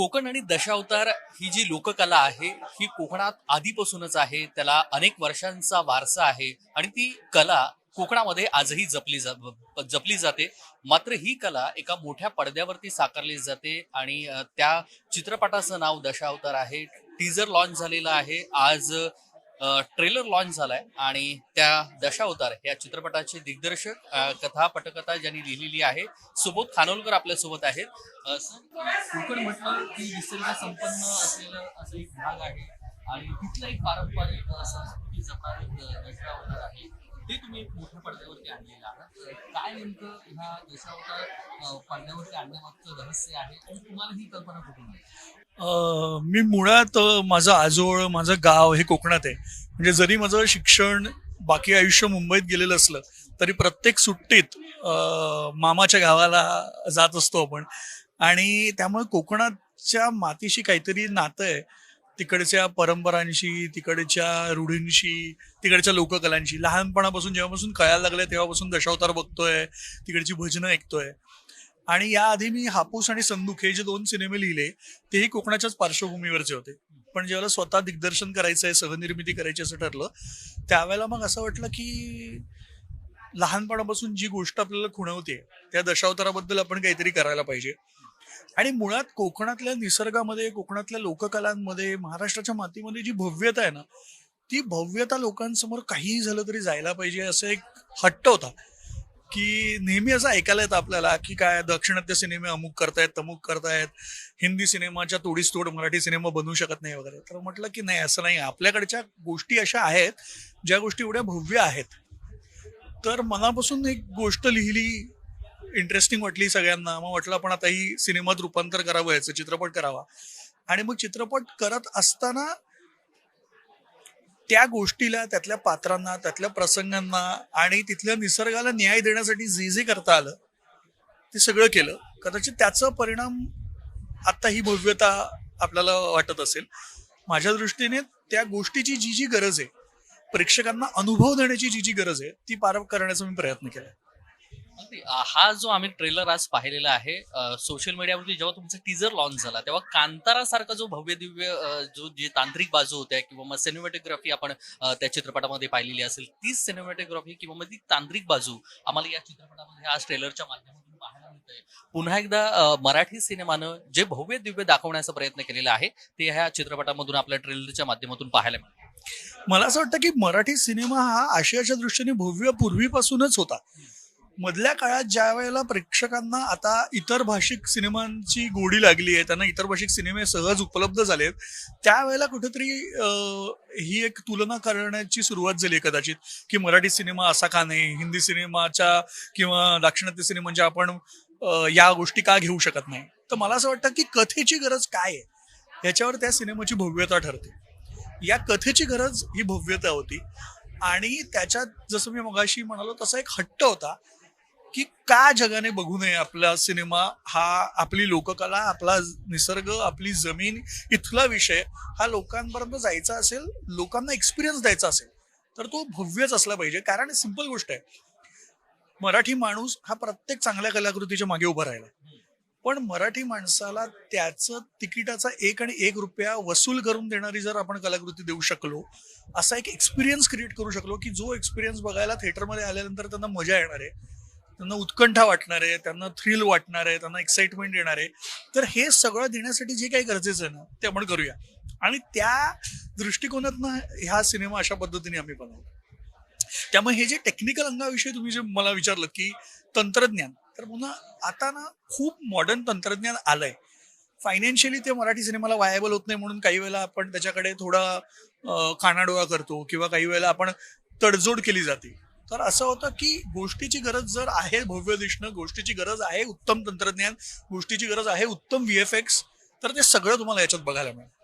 कोकण आणि दशावतार ही जी लोककला आहे ही कोकणात आधीपासूनच आहे त्याला अनेक वर्षांचा वारसा आहे आणि ती कला कोकणामध्ये आजही जपली जा जपली जाते. मात्र ही कला एका मोठ्या पडद्यावरती साकारली जाते आणि त्या चित्रपटाचं नाव दशावतार आहे. टीजर लॉन्च झालेला आहे. आज ट्रेलर लॉन्च झालाय आणि त्या दशावतार या चित्रपटाचे दिग्दर्शक कथा पटकथा ज्यांनी लिहिलेली आहे सुबोध खानोलकर आपल्यासोबत आहेत. कोकण म्हटलं की निसर्ग संपन्न असलेलं असं एक भाग आहे आणि कुठलाही एक पारंपरिक संस्कृती जपणारे दशावतार आहे ते तुम्ही मोठ्या पडद्यावरती आणलेलं आहात काय नेमकं ह्या दशावतार पडद्यावरती आणण्यामागचं रहस्य आहे आणि तुम्हाला ही कल्पना कुठून आली? मी मुळात माझं आजोळ माझं गाव हे कोकणात आहे. म्हणजे जरी माझं शिक्षण बाकी आयुष्य मुंबईत गेलेलं असलं तरी प्रत्येक सुट्टीत मामाच्या गावाला जात असतो आपण. आणि त्यामुळे कोकणाच्या मातीशी काहीतरी नातं आहे. तिकडच्या परंपरांशी तिकडच्या रूढींशी तिकडच्या लोककलांशी. लहानपणापासून जेव्हापासून कळायला लागलंय तेव्हापासून दशावतार बघतोय तिकडची भजनं ऐकतोय. आणि याआधी मी हापूस आणि संदूक हे जे दोन सिनेमे लिहिले तेही कोकणाच्याच पार्श्वभूमीवरचे होते. पण ज्यावेळेला स्वतः दिग्दर्शन करायचं आहे सहनिर्मिती करायची असं ठरलं त्यावेळेला मग असं वाटलं की लहानपणापासून जी गोष्ट आपल्याला खुणवते त्या दशावताराबद्दल आपण काहीतरी करायला पाहिजे. आणि मुळात कोकणातल्या निसर्गामध्ये कोकणातल्या लोककलांमध्ये महाराष्ट्राच्या मातीमध्ये जी भव्यता आहे ना ती भव्यता लोकांसमोर काहीही झालं तरी जायला पाहिजे असं एक हट्ट होता. की नेहमी असं ऐकायला येतं आपल्याला की काय दक्षिणात्य सिनेमे अमुक करतायत तमुक करतायत. हिंदी सिनेमाच्या तोडीस तोड मराठी सिनेमा बनवू शकत नाही वगैरे. तर म्हटलं की नाही असं नाही. आपल्याकडच्या गोष्टी अशा आहेत ज्या गोष्टी एवढ्या भव्य आहेत. तर मनापासून एक गोष्ट लिहिली इंटरेस्टिंग वाटली सगळ्यांना. मग म्हटलं आपण आता ही सिनेमात रूपांतर करावं याचं चित्रपट करावा. आणि मग चित्रपट करत असताना त्या गोष्टीला त्यातल्या पात्रांना त्यातल्या प्रसंगांना आणि तिथल्या निसर्गाला न्याय देण्यासाठी जे जे करता आलं ते सगळं केलं. कदाचित त्याचा परिणाम आता ही भव्यता आपल्याला वाटत असेल. माझ्या दृष्टीने त्या गोष्टीची जी जी गरज आहे प्रेक्षकांना अनुभव देण्याची जी जी गरज आहे ती पार करण्याचा मी प्रयत्न केला हा जो आम्ही ट्रेलर आज पाहिलेला आहे सोशल मीडियावरती जेव्हा तुमचा टीजर लॉन्च झाला तेव्हा कांतारासारखा जो भव्य दिव्य जो जी तांत्रिक बाजू होत्या किंवा मग सिनेमॅटोग्राफी आपण त्या चित्रपटामध्ये पाहिलेली असेल तीच सिनेमॅटोग्राफी किंवा मग ती तांत्रिक बाजू आम्हाला या चित्रपटामध्ये आज ट्रेलरच्या माध्यमातून पाहायला मिळते पुन्हा एकदा मराठी सिनेमानं जे भव्य दिव्य दाखवण्याचा प्रयत्न केलेला आहे ते ह्या चित्रपटामधून आपल्या ट्रेलरच्या माध्यमातून पाहायला मिळते मला असं वाटतं की मराठी सिनेमा हा आशियाच्या दृष्टीने भव्य पूर्वीपासूनच होता. मधल्या काळात ज्या वेळेला प्रेक्षकांना आता इतर भाषिक सिनेमांची गोडी लागली आहे त्यांना इतर भाषिक सिनेमे सहज उपलब्ध झालेत त्यावेळेला कुठेतरी ही एक तुलना करण्याची सुरुवात झाली आहे कदाचित की मराठी सिनेमा असा का नाही हिंदी सिनेमाच्या किंवा दाक्षिणात्य सिनेमांच्या म्हणजे आपण या गोष्टी का घेऊ शकत नाही? तर मला असं वाटतं की कथेची गरज काय आहे? ह्याच्यावर त्या सिनेमाची भव्यता ठरते. या कथेची गरज ही भव्यता होती. आणि त्याच्यात जसं मी मगाशी म्हणालो तसा एक हट्ट होता. की का जगाने बघू नये आपला सिनेमा हा आपली लोककला आपला निसर्ग आपली जमीन इथला विषय हा लोकांपर्यंत जायचा असेल लोकांना एक्सपिरियन्स द्यायचा असेल तर तो भव्यच असला पाहिजे. कारण सिंपल गोष्ट आहे. मराठी माणूस हा प्रत्येक चांगल्या कलाकृतीच्या मागे उभा राहिला. पण मराठी माणसाला त्याचं तिकिटाचा एक आणि एक रुपया वसूल करून देणारी जर आपण कलाकृती देऊ शकलो असा एक एक्सपिरियन्स क्रिएट करू शकलो की जो एक्सपिरियन्स बघायला थिएटरमध्ये आल्यानंतर त्यांना मजा येणार आहे. त्यांना उत्कंठा वाटणार आहे त्यांना थ्रिल वाटणार आहे त्यांना एक्साइटमेंट येणार आहे. तर हे सगळं देण्यासाठी जे काही गरजेचं आहे ना ते आपण करूया. आणि त्या दृष्टिकोनातनं ह्या सिनेमा अशा पद्धतीने आम्ही बनवला त्यामुळे हे जे टेक्निकल अंगाविषयी तुम्ही जे मला विचारलं की तंत्रज्ञान तर पुन्हा आता ना खूप मॉडर्न तंत्रज्ञान आलंय. फायनान्शियली ते मराठी सिनेमाला वायबल होत नाही म्हणून काही वेळेला आपण त्याच्याकडे थोडा कानाडोळा करतो किंवा काही वेळेला आपण तडजोड केली जाते. तर असं होतं की गोष्टीची गरज जर आहे भव्य दिसणं गोष्टीची गरज आहे उत्तम तंत्रज्ञान गोष्टीची गरज आहे उत्तम व्ही एफ एक्स तर ते सगळं तुम्हाला याच्यात बघायला मिळेल.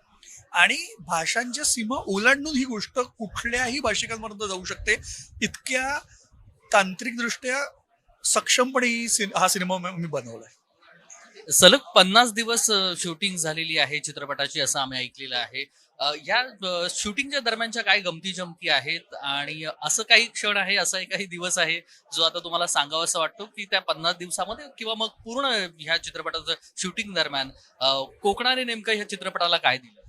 आणि भाषांच्या सीमा ओलांडून ही गोष्ट कुठल्याही भाषिकांपर्यंत जाऊ शकते. इतक्या तांत्रिकदृष्ट्या सक्षमपणे ही सिन- हा सिनेमा मी मी बनवलाय. सलग पन्नास दिवस शूटिंग झालेली आहे चित्रपटाची असं आम्ही ऐकलेलं आहे. या शूटिंगच्या दरम्यानच्या काय गमती जमती आहेत? आणि असं काही क्षण आहे असा काही दिवस आहे जो आता तुम्हाला सांगावा असं वाटतो की त्या पन्नास दिवसामध्ये किंवा मग पूर्ण ह्या चित्रपटाचं शूटिंग दरम्यान कोकणाने नेमकं ह्या चित्रपटाला काय दिलं?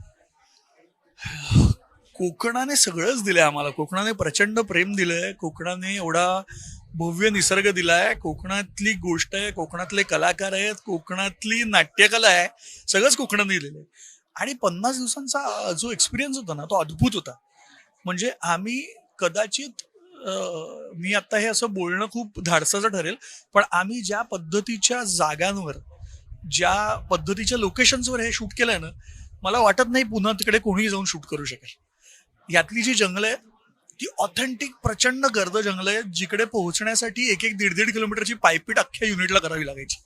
कोकणाने सगळंच दिलंय आम्हाला. कोकणाने प्रचंड प्रेम दिलंय. कोकणाने एवढा भव्य निसर्ग दिलाय. कोकणातली गोष्ट आहे कोकणातले कलाकार आहेत कोकणातली नाट्यकला आहे सगळंच कोकणाने दिलेलं आहे. आणि पन्नास दिवसांचा जो एक्सपिरियन्स होता ना तो अद्भुत होता. म्हणजे आम्ही कदाचित मी आता हे असं बोलणं खूप धाडसाचं ठरेल पण आम्ही ज्या पद्धतीच्या जागांवर ज्या पद्धतीच्या लोकेशन्सवर हे शूट केलंय ना मला वाटत नाही पुन्हा तिकडे कोणीही जाऊन शूट करू शकेल. यातली जी जंगलं आहेत ती ऑथेंटिक प्रचंड गर्द जंगलं आहेत जिकडे पोहोचण्यासाठी एक एक दीड दीड किलोमीटरची पायपीट अख्ख्या युनिटला करावी लागायची.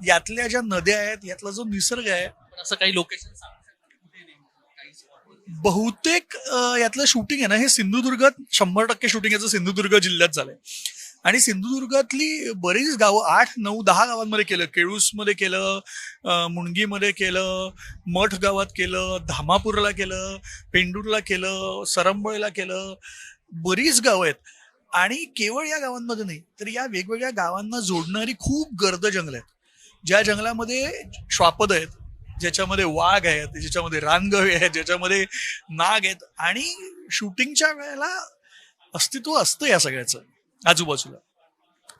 यातल्या ज्या नद्या आहेत यातला जो निसर्ग आहे असं काही लोकेशन बहुतेक यातलं शूटिंग आहे ना हे सिंधुदुर्गात शंभर टक्के शूटिंग याचं सिंधुदुर्ग जिल्ह्यात झालंय. आणि सिंधुदुर्गातली बरीच गावं आठ नऊ दहा गावांमध्ये केलं. केळूसमध्ये केलं मुणगीमध्ये केलं मठ गावात केलं धामापूरला केलं पेंडूरला केलं सरंबळला केलं. बरीच गावं आहेत. आणि केवळ या गावांमध्ये नाही तर या वेगवेगळ्या गावांना जोडणारी खूप गर्द जंगल आहेत. ज्या जंगलामध्ये श्वापद आहेत ज्याच्यामध्ये वाघ आहेत ज्याच्यामध्ये रानगवे आहेत ज्याच्यामध्ये नाग आहेत. आणि शूटिंगच्या वेळेला अस्तित्व असतं या सगळ्याचं. आजूबाजूला.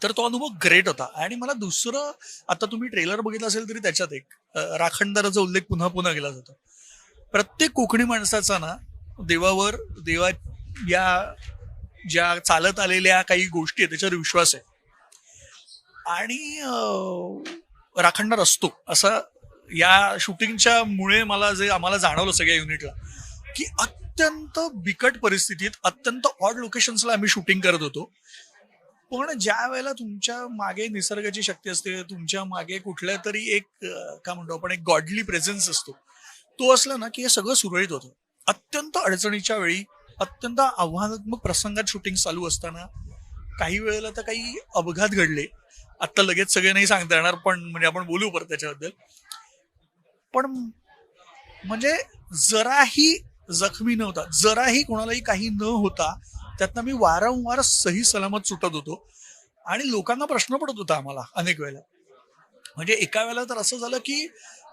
तर तो अनुभव ग्रेट होता. आणि मला दुसरं आता तुम्ही ट्रेलर बघितलं असेल तरी त्याच्यात एक राखणदाराचा उल्लेख पुन्हा पुन्हा केला जातो. प्रत्येक कोकणी माणसाचा ना देवावर देवा या ज्या चालत आलेल्या काही गोष्टी आहेत त्याच्यावर विश्वास आहे. आणि राखणदार असतो. असा या शूटिंगच्या मुळे मला जे आम्हाला जाणवलं सगळ्या युनिटला की अत्यंत बिकट परिस्थितीत अत्यंत ऑड लोकेशन्सला आम्ही शूटिंग करत होतो. पण ज्या वेळेला तुमच्या मागे निसर्गाची शक्ती असते तुमच्या मागे कुठल्या तरी एक काय म्हणतो आपण एक गॉडली प्रेझेन्स असतो तो असला ना की हे सगळं सुरळीत होतं. अत्यंत अडचणीच्या वेळी अत्यंत आव्हानात्मक प्रसंगात शूटिंग चालू असताना काही वेळेला तर काही अपघात घडले. आत्ता लगेच सगळे नाही सांगता येणार पण म्हणजे आपण बोलू परत त्याच्याबद्दल. पण म्हणजे जराही जखमी नव्हता जराही कोणालाही काही न होता त्यातनं मी वारंवार सही सलामत सुटत होतो. आणि लोकांना प्रश्न पडत होता आम्हाला अनेक वेळेला. म्हणजे एका वेळेला तर असं झालं की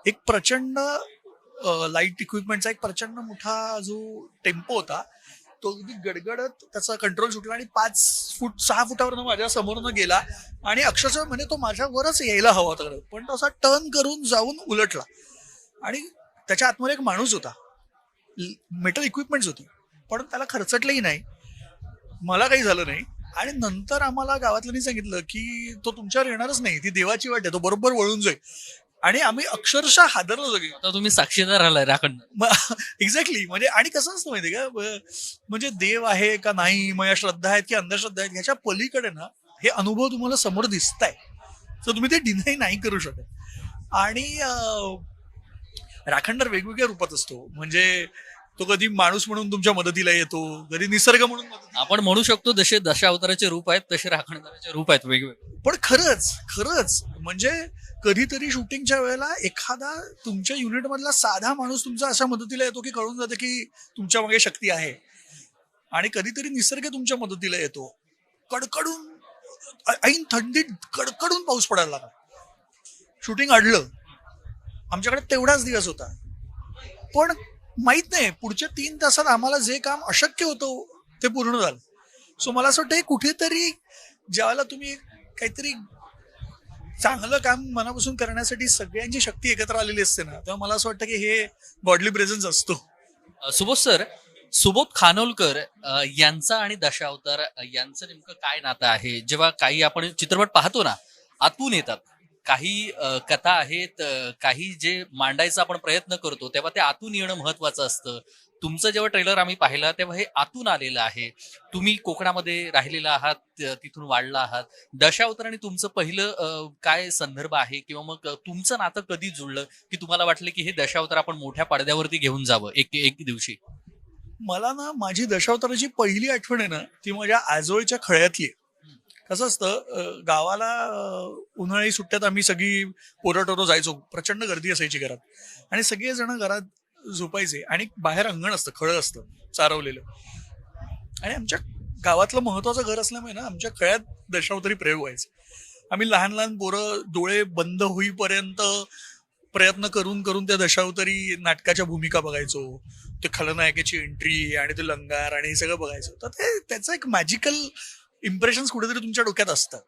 एक प्रचंड लाइट इक्विपमेंटचा एक प्रचंड मोठा जो टेम्पो होता तो अगदी गडगडत त्याचा कंट्रोल सुटला आणि पाच फूट सहा फुटावरनं माझ्या समोरनं गेला आणि अक्षरशः म्हणजे तो माझ्यावरच यायला हवा होता पण तो असा टर्न करून जाऊन उलटला. आणि त्याच्या आतमध्ये एक माणूस होता. मेटल इक्विपमेंट्स होती. पण त्याला खर्चटलंही नाही. मला काही झालं नाही. आणि नंतर आम्हाला गावातल्यांनी सांगितलं की तो तुमच्यावर येणारच नाही. ती देवाची वाट आहे. तो बरोबर वळून जाईल. आणि आम्ही अक्षरशः हादरलो सगळे. आता तुम्ही साक्षीदार आलाय राखण एक्झॅक्टली म्हणजे आणि कसं असतं माहिती का? म्हणजे देव आहे का नाही? मग या श्रद्धा आहेत की अंधश्रद्धा आहेत? ह्याच्या पलीकडे ना हे अनुभव तुम्हाला समोर दिसत आहे तर तुम्ही ते डिनाय नाही करू शकत. आणि राखणदार वेगवेगळ्या रूपात असतो. म्हणजे तो कधी माणूस म्हणून तुमच्या मदतीला येतो कधी निसर्ग म्हणून आपण म्हणू शकतो जसे दशावताराचे रूप आहेत तसे राखणदाराचे रूप आहेत वेगवेगळे. पण खरंच खरंच म्हणजे कधीतरी शूटिंगच्या वेळेला एखादा तुमच्या युनिट मधला साधा माणूस तुमचा अशा मदतीला येतो की कळून जातं की तुमच्या मागे शक्ती आहे. आणि कधीतरी निसर्ग तुमच्या मदतीला येतो. कडकडून ऐ- ऐन थंडीत कडकडून पाऊस पडायला लागला. शूटिंग अडलं. आमच्याकडे तेवढाच दिवस होता. पण माहीत नाही. पुढच्या तीन तासात आम्हाला जे काम अशक्य होतं ते पूर्ण झालं. सो मला असं वाटतं कुठेतरी ज्यावेळेला तुम्ही काहीतरी चांगलं काम मनापासून करण्यासाठी सगळ्यांची शक्ती एकत्र आलेली असते ना तेव्हा मला असं वाटतं की हे गॉडली प्रेझेन्स असतो. सुबोध सर सुबोध खानोलकर यांचा आणि दशावतार यांचं नेमकं काय नातं आहे? जेव्हा काही आपण चित्रपट पाहतो ना आतून येतात. काही कथा आहेत काही जे मांडायचा आपण प्रयत्न करतो तेव्हा ते आतून येणं महत्वाचं असतं. तुमचं जेव्हा ट्रेलर आम्ही पाहिलं तेव्हा हे आतून आलेलं आहे. तुम्ही कोकणामध्ये राहिलेला आहात तिथून वाढला आहात. दशावतार आणि तुमचं पहिलं काय संदर्भ आहे? किंवा मग तुमचं नातं कधी जुळलं की तुम्हाला वाटलं की हे दशावतार आपण मोठ्या पडद्यावरती घेऊन जावं एक एक दिवशी? मला ना माझी दशावताराची पहिली आठवण आहे ना ती माझ्या आजोळच्या खळ्यातली आहे. कसं असतं गावाला उन्हाळी सुट्ट्यात आम्ही सगळी पोरटोरो जायचो. प्रचंड गर्दी असायची घरात. आणि सगळेजण घरात झोपायचे आणि बाहेर अंगण असतं खळं असतं चारवलेलं. आणि आमच्या गावातलं महत्वाचं घर असल्यामुळे ना आमच्या खळ्यात दशावतरी प्रयोग व्हायचे. आम्ही लहान लहान पोरं डोळे बंद होईपर्यंत प्रयत्न करून करून त्या दशावतरी नाटकाच्या भूमिका बघायचो. ते खलनायकाची एंट्री आणि ते लंगार आणि हे सगळं बघायचो. तर ते त्याचं एक मॅजिकल इम्प्रेशन्स कुठेतरी तुमच्या डोक्यात असतात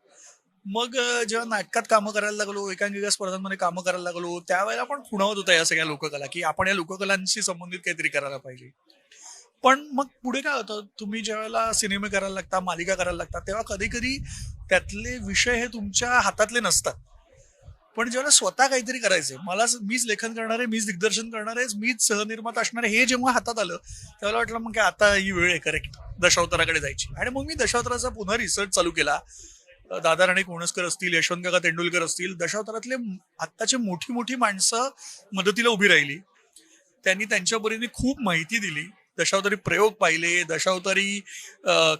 मग जेव्हा नाटकात कामं करायला लागलो एकांकिका स्पर्धांमध्ये कामं करायला लागलो त्यावेळेला पण खुणावत होता या सगळ्या लोककला की आपण या लोककलांशी संबंधित काहीतरी करायला पाहिजे. पण मग पुढे काय होतं तुम्ही ज्यावेळेला सिनेमे करायला लागता मालिका करायला लागता तेव्हा कधी कधी त्यातले विषय हे तुमच्या हातातले नसतात. पण जेव्हा स्वतः काहीतरी करायचंय मला मीच लेखन करणार आहे मीच दिग्दर्शन करणार आहे मीच सहनिर्माता असणार आहे हे जेव्हा हातात आलं त्यावेळेला वाटलं मग काय आता ही वेळ आहे करेक्ट दशावताराकडे जायची. आणि मग मी दशावताराचा पुन्हा रिसर्च चालू केला. दादा राणे कोणसकर असतील यशवंत काका तेंडुलकर असतील दशावतारातले म- आत्ताची मोठी मोठी माणसं मदतीला उभी राहिली. त्यांनी त्यांच्या परीने खूप माहिती दिली. दशावतारी प्रयोग पाहिले दशावतारी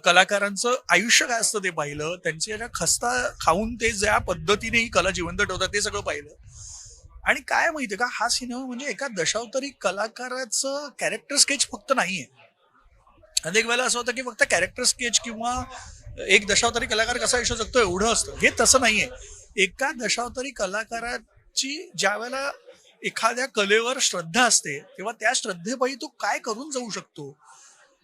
कलाकारांचं आयुष्य काय असतं ते पाहिलं त्यांच्या ज्या खस्ता खाऊन ते ज्या पद्धतीने ही कला जिवंत ठेवतात ते सगळं पाहिलं. आणि काय माहितीये का हा सिनेमा म्हणजे एका दशावतारी कलाकाराचं कॅरेक्टर स्केच फक्त नाहीये. अनेक वेळेला असं होतं की फक्त कॅरेक्टर स्केच किंवा एक दशावतारी कलाकार कसा येऊ शकतो एवढं असतं. हे तसं नाहीये. एका दशावतारी कलाकाराची ज्या वेळेला एखाद्या कलेवर श्रद्धा असते तेव्हा त्या श्रद्धेपायी तो काय करून जाऊ शकतो?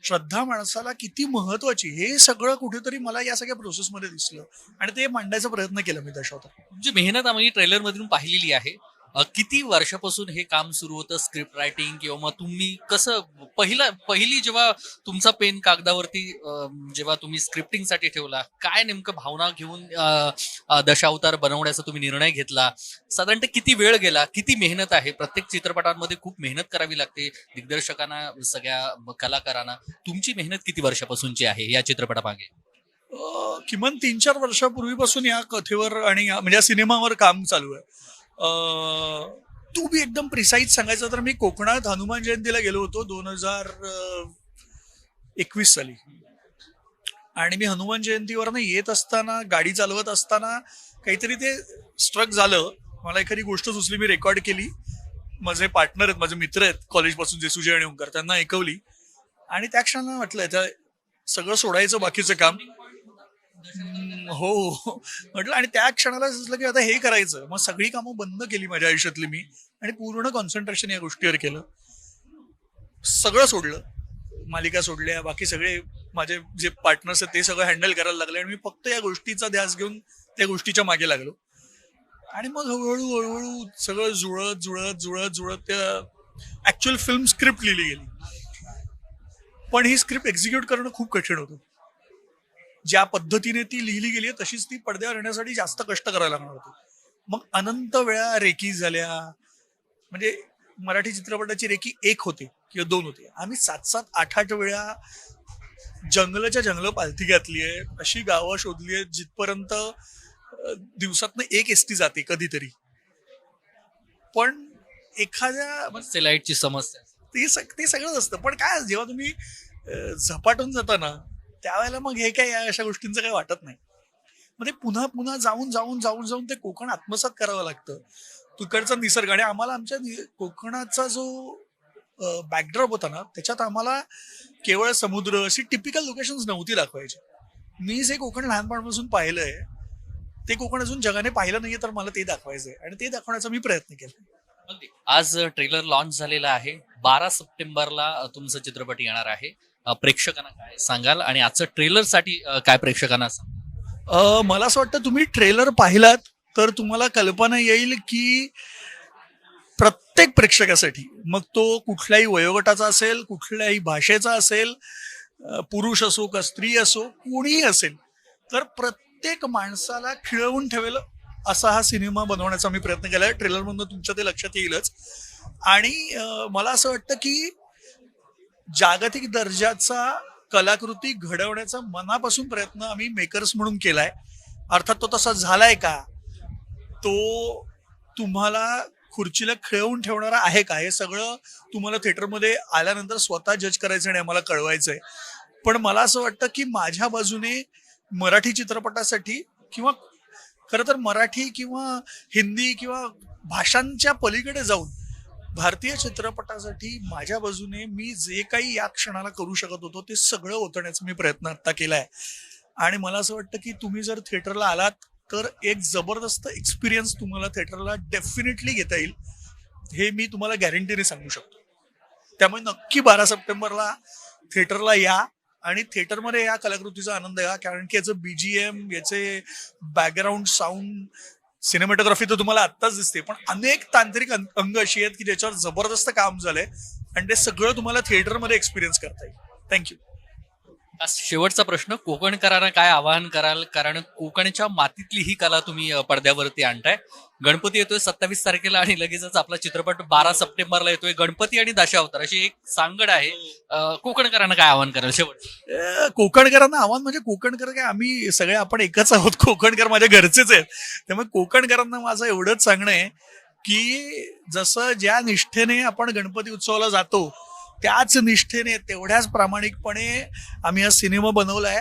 श्रद्धा माणसाला किती महत्वाची? हे सगळं कुठेतरी मला या सगळ्या प्रोसेसमध्ये दिसलं. आणि ते मांडायचा प्रयत्न केला मी दशावतार. तुमची मेहनत आम्ही ट्रेलर मधून पाहिलेली आहे. किती वर्षापासून हे काम सुरू होतं स्क्रिप्ट रायटिंग किंवा मग तुम्ही कसं पहिला पहिली जेव्हा तुमचा पेन कागदावरती जेव्हा तुम्ही स्क्रिप्टिंगसाठी ठेवला काय नेमकं भावना घेऊन दशावतार बनवण्याचा तुम्ही निर्णय घेतला? साधारणतः किती वेळ गेला? किती मेहनत आहे? प्रत्येक चित्रपटांमध्ये खूप मेहनत करावी लागते दिग्दर्शकांना सगळ्या कलाकारांना. तुमची मेहनत किती वर्षापासूनची आहे या चित्रपटामागे? किमान तीन चार वर्षापूर्वीपासून या कथेवर आणि म्हणजे या सिनेमावर काम चालू आहे. तू बी एकदम प्रिसाईज सांगायचं तर मी कोकणात हनुमान जयंतीला गेलो होतो दोन हजार एकवीस साली. आणि मी हनुमान जयंतीवरनं येत असताना गाडी चालवत असताना काहीतरी ते स्ट्रक झालं. मला एखादी गोष्ट सुचली मी रेकॉर्ड केली. माझे पार्टनर आहेत माझे मित्र आहेत कॉलेजपासून जे सुजय आणि ओंकार त्यांना ऐकवली. आणि त्या क्षणाला वाटलं तर सगळं सोडायचं बाकीचं काम. हो हो. म्हटलं आणि त्या क्षणाला सुचलं की आता हे करायचं. मग सगळी कामं बंद केली माझ्या आयुष्यातली मी आणि पूर्ण कॉन्सन्ट्रेशन या गोष्टीवर केलं. सगळं सोडलं. मालिका सोडल्या बाकी सगळे माझे जे पार्टनर्स आहेत ते सगळं हँडल करायला लागले आणि मी फक्त या गोष्टीचा ध्यास घेऊन त्या गोष्टीच्या मागे लागलो. आणि मग हळूहळू हळूहळू सगळं जुळत जुळत जुळत जुळत त्या ऍक्च्युअल फिल्म स्क्रिप्ट लिहिली गेली. पण ही स्क्रिप्ट एक्झिक्यूट करणं खूप कठीण होतं. ज्या पद्धतीने ती लिहिली गेली आहे तशीच ती पडद्यावर येण्यासाठी जास्त कष्ट करायला लागणार होते. मग अनंत वेळा रेकी झाल्या. म्हणजे मराठी चित्रपटाची रेकी एक होते किंवा दोन होते. आम्ही सात सात आठ आठ वेळा जंगलाच्या जंगल पालथी घातली आहे. अशी गावं शोधली आहेत जिथपर्यंत दिवसातनं एक एस टी जाते कधीतरी. पण एखाद्या मस्त लाईटची समस्या. ते सग ते सगळंच असतं. पण काय जेव्हा तुम्ही झपाटून जाता ना त्यावेळेला मग हे काय या अशा गोष्टींचं काही वाटत नाही. मग ते पुन्हा पुन्हा जाऊन जाऊन जाऊन जाऊन ते कोकण आत्मसात करावं लागतं. तिकडचा निसर्ग आणि आम्हाला आमच्या कोकणाचा जो बॅकड्रॉप होता ना त्याच्यात आम्हाला केवळ समुद्र अशी टिपिकल लोकेशन्स नव्हती दाखवायची. मी जे कोकण लहानपणापासून पाहिलंय ते कोकण अजून जगाने पाहिलं नाहीये तर मला ते दाखवायचंय. आणि ते दाखवण्याचा मी प्रयत्न केला आज ट्रेलर लॉन्च झालेला आहे. बारा सप्टेंबरला तुमचा चित्रपट येणार आहे. प्रेक्षकांना काय सांगाल आणि आजचं ट्रेलरसाठी काय प्रेक्षकांना सांगाल? मला असं वाटतं तुम्ही ट्रेलर पाहिलात तर तुम्हाला कल्पना येईल की प्रत्येक प्रेक्षकासाठी मग तो कुठल्याही वयोगटाचा असेल कुठल्याही भाषेचा असेल पुरुष असो का स्त्री असो कोणीही असेल तर प्रत्येक माणसाला खिळवून ठेवेल असा हा सिनेमा बनवण्याचा मी प्रयत्न केला आहे ट्रेलरमधून तुमच्या ते लक्षात येईलच आणि मला असं वाटतं की जागतिक दर्जाचा कलाकृती घडवण्याचा मनापासून प्रयत्न आम्ही मेकर्स म्हणून केलाय. अर्थात तो तसा झालाय का? तो तुम्हाला खुर्चीला खेळवून ठेवणारा आहे का? हे सगळं तुम्हाला थिएटरमध्ये आल्यानंतर स्वतः जज करायचं आणि आम्हाला कळवायचंय. पण मला असं वाटतं की माझ्या बाजूने मराठी चित्रपटासाठी किंवा खरं तर मराठी किंवा हिंदी किंवा भाषांच्या पलीकडे जाऊन भारतीय चित्रपटासाठी माझ्या बाजूने मी जे काही या क्षणाला करू शकत होतो ते सगळं ओतण्याचा मी प्रयत्न आत्ता केला आहे आणि मला असं वाटतं की तुम्ही जर थिएटरला आलात तर एक जबरदस्त एक्सपिरियन्स तुम्हाला थिएटरला डेफिनेटली घेता येईल हे मी तुम्हाला गॅरंटीने सांगू शकतो. त्यामुळे नक्की बारा सप्टेंबरला थिएटरला या आणि थिएटरमध्ये या कलाकृतीचा आनंद घ्या कारण की याचं बीजीएम याचे बॅकग्राऊंड साऊंड सिनेमॅटोग्राफी तर तुम्हाला आत्ताच दिसते पण अनेक तांत्रिक अंग अशी आहेत की ज्याच्यावर जबरदस्त काम झालंय आणि ते सगळं तुम्हाला थिएटरमध्ये एक्सपिरियन्स करता येईल. थँक्यू शेवटचा प्रश्न कोकणकरांना काय आवाहन कराल? कारण कोकणच्या मातीतली ही कला तुम्ही पडद्यावरती आणताय. गणपती येतोय सत्तावीस तारखेला आणि लगेचच आपला चित्रपट बारा सप्टेंबरला येतोय. गणपती आणि दशावतार अशी एक सांगड आहे. कोकणकरांना काय आवाहन कराल शेवट? कोकणकरांना आव्हान म्हणजे कोकणकर काय? आम्ही सगळे आपण एकच आहोत. कोकणकर माझ्या घरचेच आहेत. त्यामुळे कोकणकरांना माझं एवढंच सांगणं आहे की जसं ज्या निष्ठेने आपण गणपती उत्सवाला जातो त्याच निष्ठेने तेवढ्याच प्रामाणिकपणे आम्ही हा सिनेमा बनवला आहे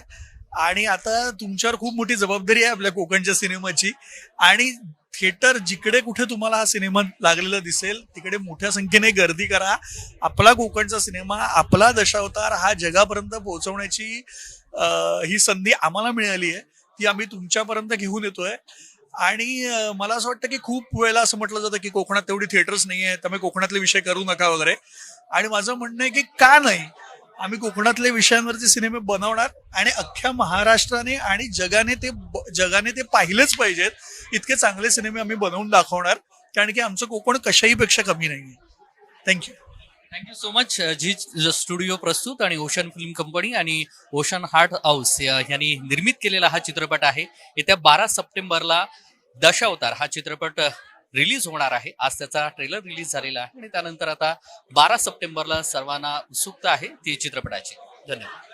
आणि आता तुमच्यावर खूप मोठी जबाबदारी आहे आपल्या कोकणच्या सिनेमाची. आणि थिएटर जिकडे कुठे तुम्हाला हा सिनेमा लागलेला दिसेल तिकडे मोठ्या संख्येने गर्दी करा. आपला कोकणचा सिनेमा आपला दशावतार हा जगापर्यंत पोहोचवण्याची ही संधी आम्हाला मिळाली आहे. ती आम्ही तुमच्यापर्यंत घेऊन येतोय. आणि मला असं वाटतं की खूप वेळेला असं म्हटलं जातं की कोकणात तेवढी थिएटर्स नाही आहे त्यामुळे कोकणातले विषय करू नका वगैरे. आणि माझं म्हणणं आहे की का नाही? आम्ही कोकणातल्या विषयांवरचे सिनेमे बनवणार आणि अख्ख्या महाराष्ट्राने आणि जगाने ते जगाने ते पाहिलेच पाहिजेत. इतके चांगले सिनेमे आम्ही बनवून दाखवणार. कारण की आमचं कोकण कशाही पेक्षा कमी नाही thank you thank you so much Zee studio प्रस्तुत आणि ओशन फिल्म कंपनी आणि ओशन हार्ट हाऊस यांनी निर्मित केलेला हा चित्रपट आहे. येत्या बारा सप्टेंबरला दशावतार हा चित्रपट रिलीज होणार आहे. आज त्याचा ट्रेलर रिलीज झालेला आहे आणि त्यानंतर आता बारा सप्टेंबरला सर्वांना उत्सुकता आहे ती चित्रपटाची. धन्यवाद.